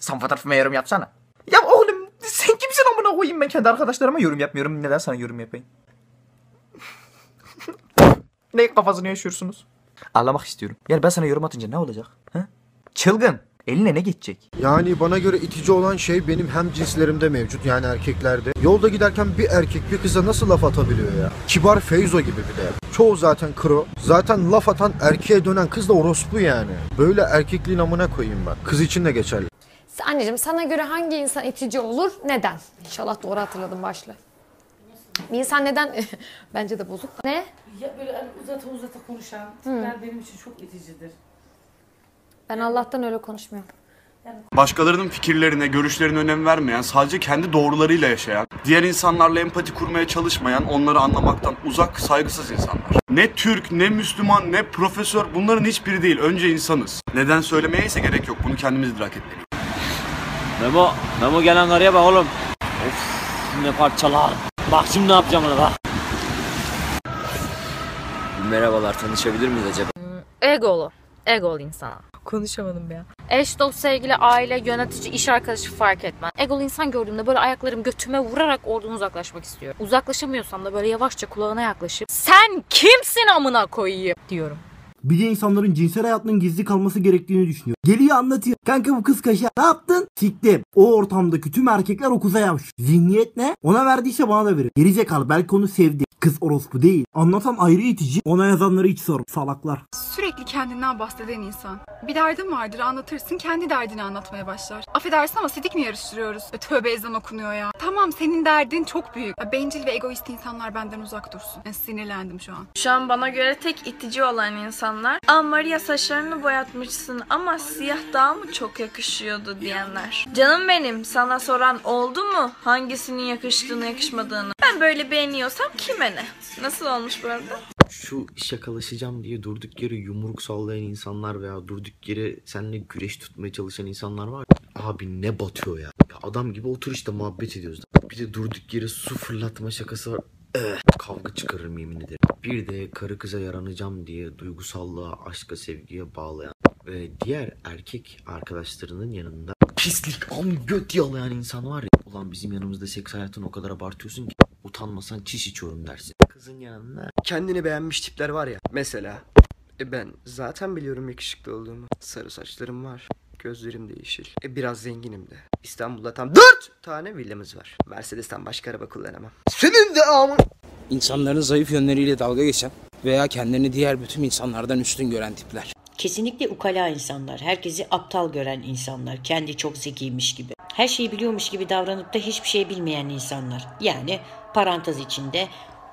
Son fotoğrafıma yorum yapsana. Ya oğlum sen kimsin amına koyayım ben kendi arkadaşlarıma yorum yapmıyorum. Neden sana yorum yapayım? ne kafasını yaşıyorsunuz? Ağlamak istiyorum. Yani ben sana yorum atınca ne olacak? Ha? Çılgın. Eline ne geçecek? Yani bana göre itici olan şey benim hem cinslerimde mevcut yani erkeklerde. Yolda giderken bir erkek bir kıza nasıl laf atabiliyor ya? Kibar Feyzo gibi bir de. Çoğu zaten kro. Zaten laf atan erkeğe dönen kız da orospu yani. Böyle erkekliğin amına koyayım ben. Kız için de geçerli. Anneciğim sana göre hangi insan itici olur? Neden? İnşallah doğru hatırladım başla. Bir insan neden? Bence de bozuk. Ne? Ya böyle hani uzata uzata konuşan tipler benim için çok iticidir. Ben Allah'tan öyle konuşmuyorum. Başkalarının fikirlerine, görüşlerine önem vermeyen, sadece kendi doğrularıyla yaşayan, diğer insanlarla empati kurmaya çalışmayan, onları anlamaktan uzak, saygısız insanlar. Ne Türk, ne Müslüman, ne profesör bunların hiçbiri değil. Önce insanız. Neden söylemeye ise gerek yok. Bunu kendimiz idrak etmeliyiz. Memo, Memo gelen karıya bak oğlum. Of ne parçalar. Bak şimdi ne yapacağım ona bak. Merhabalar tanışabilir miyiz acaba? Egolu. Egolu insana. Konuşamadım ya. Eş, dost, sevgili, aile, yönetici, iş arkadaşı fark etmez. Egolu insan gördüğümde böyle ayaklarım götüme vurarak oradan uzaklaşmak istiyorum. Uzaklaşamıyorsam da böyle yavaşça kulağına yaklaşıp sen kimsin amına koyayım diyorum. Bir de insanların cinsel hayatının gizli kalması gerektiğini düşünüyor. Geliyor anlatıyor. Kanka bu kız kaşa. Ne yaptın? Siktim. O ortamdaki tüm erkekler o kıza yapmış. Zihniyet ne? Ona verdiyse bana da verir. Gerizekalı belki onu sevdi. Kız orospu değil. Anlatan ayrı itici. Ona yazanları hiç sor. Salaklar. Sürekli kendinden bahseden insan. Bir derdin vardır anlatırsın kendi derdini anlatmaya başlar. Affedersin ama sidik mi yarıştırıyoruz? E, tövbe ezan okunuyor ya. Tamam senin derdin çok büyük. Bencil ve egoist insanlar benden uzak dursun. Yani sinirlendim şu an. Şu an bana göre tek itici olan insanlar Aa Maria saçlarını boyatmışsın ama siyah daha mı çok yakışıyordu diyenler. Canım benim sana soran oldu mu hangisinin yakıştığını yakışmadığını. Ben böyle beğeniyorsam kime ne? Nasıl olmuş bu arada? Şu şakalaşacağım diye durduk yere yumruk sallayan insanlar veya durduk yere seninle güreş tutmaya çalışan insanlar var. Abi ne batıyor ya. ya adam gibi otur işte muhabbet ediyoruz. Bir de durduk yere su fırlatma şakası var. Eh, kavga çıkarırım yemin ederim. Bir de karı kıza yaranacağım diye duygusallığa, aşka, sevgiye bağlayan ve diğer erkek arkadaşlarının yanında pislik, am göt yalayan insan var ya. Ulan bizim yanımızda seks hayatını o kadar abartıyorsun ki utanmasan çiş içiyorum dersin. Kızın yanında Kendini beğenmiş tipler var ya. Mesela e ben zaten biliyorum yakışıklı olduğumu. Sarı saçlarım var. Gözlerim de yeşil. E biraz zenginim de. İstanbul'da tam 4 tane villamız var. Mercedes'ten başka araba kullanamam. Senin de amın. İnsanların zayıf yönleriyle dalga geçen veya kendilerini diğer bütün insanlardan üstün gören tipler. Kesinlikle ukala insanlar, herkesi aptal gören insanlar, kendi çok zekiymiş gibi. Her şeyi biliyormuş gibi davranıp da hiçbir şey bilmeyen insanlar. Yani parantez içinde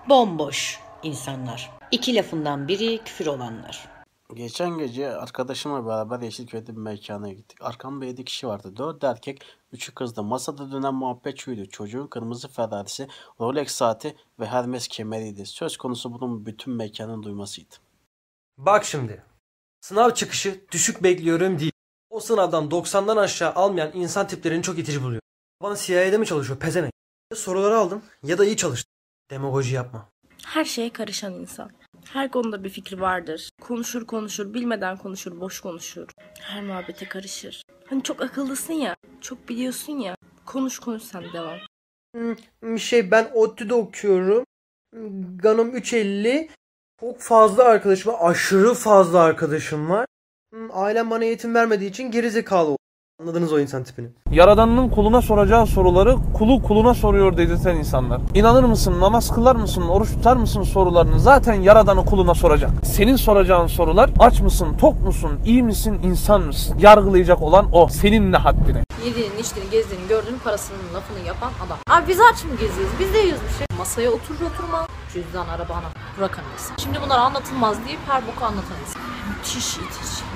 bomboş insanlar. İki lafından biri küfür olanlar. Geçen gece arkadaşımla beraber Yeşilköy'de bir mekana gittik. Arkamda 7 kişi vardı. 4 erkek, 3'ü kızdı. Masada dönen muhabbet şuydu. Çocuğun kırmızı Ferrari'si, Rolex saati ve Hermes kemeriydi. Söz konusu bunun bütün mekanın duymasıydı. Bak şimdi. Sınav çıkışı düşük bekliyorum değil. O sınavdan 90'dan aşağı almayan insan tiplerini çok itici buluyor. Bana CIA'de mi çalışıyor pezevenk? Ya soruları aldım ya da iyi çalıştım. Demagoji yapma. Her şeye karışan insan. Her konuda bir fikri vardır. Konuşur konuşur, bilmeden konuşur, boş konuşur. Her muhabbete karışır. Hani çok akıllısın ya, çok biliyorsun ya. Konuş konuş sen devam. Hmm, şey ben ODTÜ'de okuyorum. Hmm, Ganım 350. Çok fazla arkadaşım var. Aşırı fazla arkadaşım var. Hmm, Ailem bana eğitim vermediği için gerizekalı. Anladınız o insan tipini. Yaradanının kuluna soracağı soruları kulu kuluna soruyor dedirten insanlar. İnanır mısın, namaz kılar mısın, oruç tutar mısın sorularını zaten Yaradanı kuluna soracak. Senin soracağın sorular aç mısın, tok musun, iyi misin, insan mısın? Yargılayacak olan o. Senin ne haddine? Yediğini, içtiğini, gezdiğini, gördüğünü, parasının lafını yapan adam. Abi biz aç mı geziyoruz? Biz de yiyoruz bir şey. Masaya oturur oturma. Cüzdan, araba, ana. Bırakan insan. Şimdi bunlar anlatılmaz deyip her boku anlatan insan. Müthiş itici.